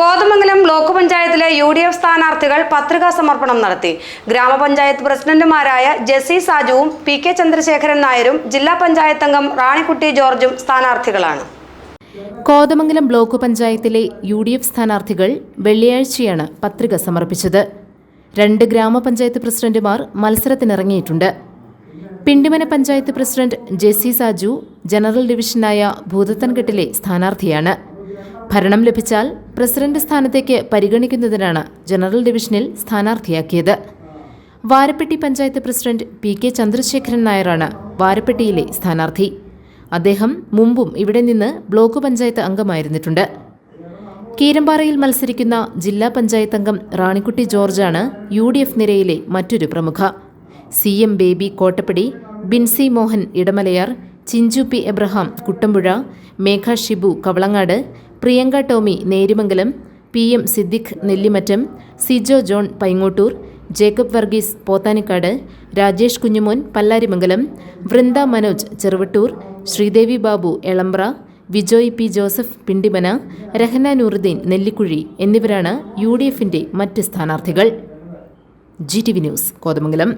Kothamangalam block പഞ്ചായത്തിലെ U D F സ്ഥാനാർത്ഥികൾ പത്രികാ സമർപ്പണം നടത്തി. ഗ്രാമപഞ്ചായത്ത് പ്രസിഡന്റുമാരായ ജെസി സാജുവും പി കെ ചന്ദ്രശേഖരൻ നായരും ജില്ലാ പഞ്ചായത്ത് അംഗം റാണിക്കുട്ടി ജോർജും സ്ഥാനാർത്ഥികളാണ്. കോതമംഗലം ബ്ലോക്ക് പഞ്ചായത്തിലെ യു ഡി എഫ് സ്ഥാനാർത്ഥികൾ വെള്ളിയാഴ്ചയാണ് പത്രിക സമർപ്പിച്ചത്. രണ്ട് ഗ്രാമപഞ്ചായത്ത് പ്രസിഡന്റുമാർ മത്സരത്തിനിറങ്ങിയിട്ടുണ്ട്. Pindimana panchayat president Jessy Saju general ഡിവിഷനായ ഭൂതത്തൻകെട്ടിലെ സ്ഥാനാർത്ഥിയാണ്. ഭരണം ലഭിച്ചാൽ പ്രസിഡന്റ് സ്ഥാനത്തേക്ക് പരിഗണിക്കുന്നതിനാണ് ജനറൽ ഡിവിഷനിൽ സ്ഥാനാർത്ഥിയാക്കിയത്. Varappetty panchayat president P K Chandrasekharan നായരാണ് വാരപ്പെട്ടിയിലെ സ്ഥാനാർത്ഥി. അദ്ദേഹം മുമ്പും ഇവിടെ നിന്ന് ബ്ലോക്ക് പഞ്ചായത്ത് അംഗമായിരുന്നിട്ടുണ്ട്. കീരമ്പാറയിൽ മത്സരിക്കുന്ന ജില്ലാ പഞ്ചായത്ത് അംഗം റാണിക്കുട്ടി ജോർജാണ് യു ഡി എഫ് നിരയിലെ മറ്റൊരു പ്രമുഖ. C M Baby Kottappady Binsy Mohan Idamalayar Chinchu P Abraham Kuttampuzha Megha Shibu Kavalangad Priyanka Tommy Nerimangalam P M Siddique Nellimattom Sijo John Paingottoor Jacob Varghese Pothanicad Rajesh Kunjumon Pallarimangalam Vrinda Manoj Cheruvattoor Sreedevi Babu Elambra Vijoy P Joseph Pindimana Rahana Nooruddin Nellikuzhi എന്നിവരാണ് U D എഫിന്റെ മറ്റ് സ്ഥാനാർത്ഥികൾ. G T V News Kothamangalam.